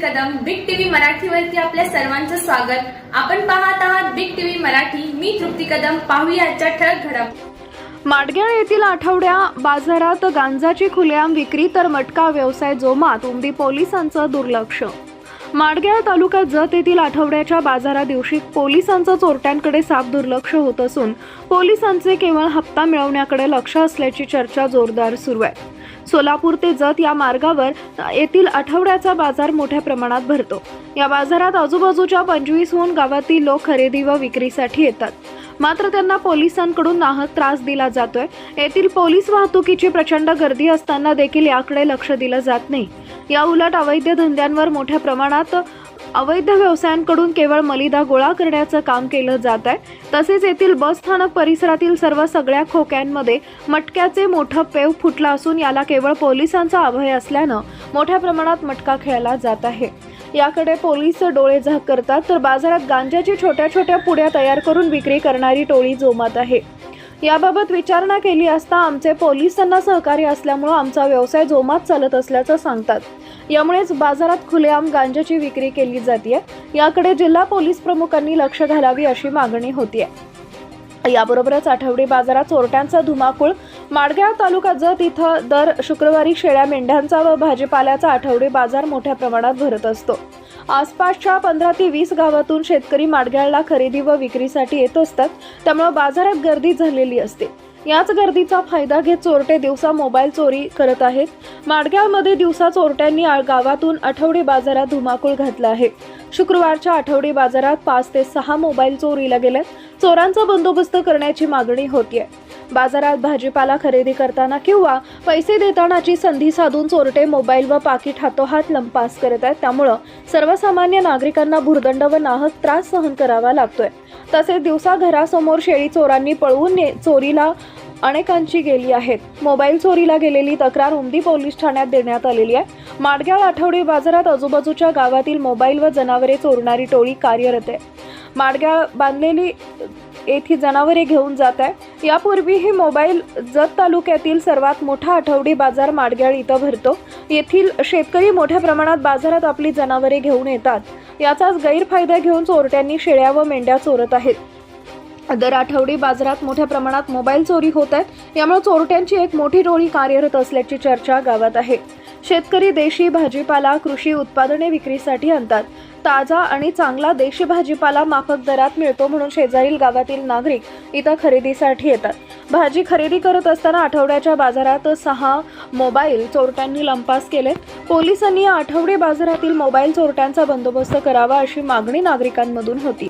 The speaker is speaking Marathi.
मराठीवरती आपल्या सर्वांचं स्वागत. आपण पाहत आहात बिग टीव्ही मराठी. मी तृप्ती कदम. पाहूया आजच्या ठळक घडामोडी माडग्याळ येथील आठवड्या बाजारात गांजाची खुलेआम विक्री तर मटका व्यवसाय जोमात उमदी पोलिसांचं दुर्लक्ष. माडग्याळ तालुक्यात जत येथील आठवड्याच्या बाजारा दिवशी पोलिसांचं चोरट्यांकडे साफ दुर्लक्ष होत असून पोलिसांचे केवळ हप्ता मिळवण्याकडे लक्ष असल्याची चर्चा जोरदार सुरू आहे. सोलापूर ते जत या मार्गावर येथील आठवड्याचा बाजार मोठ्या प्रमाणात भरतो. या बाजारात आजूबाजूच्या पंचवीसहून गावातील लोक खरेदी व विक्रीसाठी येतात. मात्र त्यांना पोलिसांकडून नाहक त्रास दिला जातोय. येथील पोलीस वाहतुकीची प्रचंड गर्दी असताना देखील याकडे लक्ष दिलं जात नाही. या उलट अवैध धंद्यांवर मोठ्या प्रमाणात अवैध व्यवसायांकडून केवळ मलिदा गोळा करण्याचं काम केलं जात आहे. तसेच येथील बस स्थानक परिसरातील सर्व सगळ्या खोक्यांमध्ये मटक्याचे मोठं पेव फुटलं असून याला केवळ पोलिसांचा अभय असल्यानं मोठ्या प्रमाणात मटका खेळला जात आहे. याकडे पोलीस डोळे झाक करतात तर बाजारात गांजाची छोट्या छोट्या पुड्या तयार करून विक्री करणारी टोळी जोमात आहे. याबाबत विचारणा केली असता आमचे पोलिसांना सहकार्य असल्यामुळं आमचा व्यवसाय जोमात चालत असल्याचं सांगतात. यामुळेच बाजारात खुलेआम गांजाची विक्री केली जाते याकडे जिल्हा पोलीस प्रमुखांनी लक्ष घालावी अशी मागणी होतीये. याबरोबरच आठवडी बाजारात चोरट्यांचा धुमाकूळ माडगाव तालुका जत इथं दर शुक्रवारी शेळ्या मेंढ्यांचा व भाजीपाल्याचा आठवडी बाजार मोठ्या प्रमाणात भरत असतो. आसपासच्या पंधरा ते वीस गावातून शेतकरी माडग्याळला खरेदी व विक्रीसाठी येत असतात. त्यामुळे बाजारात गर्दी झालेली असते. याच गर्दीचा फायदा घेत चोरटे दिवसा मोबाईल चोरी करत आहेत. माडग्याळमध्ये दिवसा चोरट्यांनी गावातून आठवडी बाजारात धुमाकूळ घातला आहे. शुक्रवारच्या आठवडी बाजारात पाच ते सहा मोबाईल चोरीला गेले. चोरांचा बंदोबस्त करण्याची मागणी होती आहे बाजारात भाजीपाला खरेदी करताना किंवा पैसे देतानाची संधी साधून चोरटे मोबाईल व पाकिट हातोहात लंपास करत आहेत. त्यामुळं सर्वसामान्य नागरिकांना भुर्दंड व नाहक त्रास सहन करावा लागतोय. तसेच दिवसा घरासमोर शेळी चोरांनी पळवून ने- चोरीला अनेकांची गेली आहेत. मोबाईल चोरीला गेलेली तक्रार उमदी पोलीस ठाण्यात देण्यात आलेली आहे. माडग्याळ आठवडी बाजारात आजूबाजूच्या गावातील मोबाईल व जनावरे चोरणारी टोळी कार्यरत आहे. माडग्याळ बांधलेली येथे जनावरे घेऊन जात आहे. यापूर्वी ही मोबाईल जत तालुक्यातील सर्वात मोठा आठवडी बाजार माडग्याळ इथं भरतो. येथील शेतकरी मोठ्या प्रमाणात बाजारात आपली जनावरे घेऊन येतात. याचाच गैरफायदा घेऊन चोरट्यांनी शेळ्या व मेंढ्या चोरत आहेत. दर आठवडी बाजारात मोठ्या प्रमाणात मोबाईल चोरी होत आहेत. यामुळे चोरट्यांची एक मोठी टोळी कार्यरत असल्याची चर्चा गावात आहे. शेतकरी देशी भाजीपाला कृषी उत्पादने विक्रीसाठी आणतात. ताजा आणि चांगला देशी भाजीपाला माफक दरात मिळतो म्हणून शेजारील गावातील नागरिक इथं खरेदीसाठी येतात. भाजी खरेदी करत असताना आठवड्याच्या बाजारात सहा मोबाईल चोरट्यांनी लंपास केले पोलिसांनी या आठवडे बाजारातील मोबाईल चोरट्यांचा बंदोबस्त करावा अशी मागणी नागरिकांमधून होती.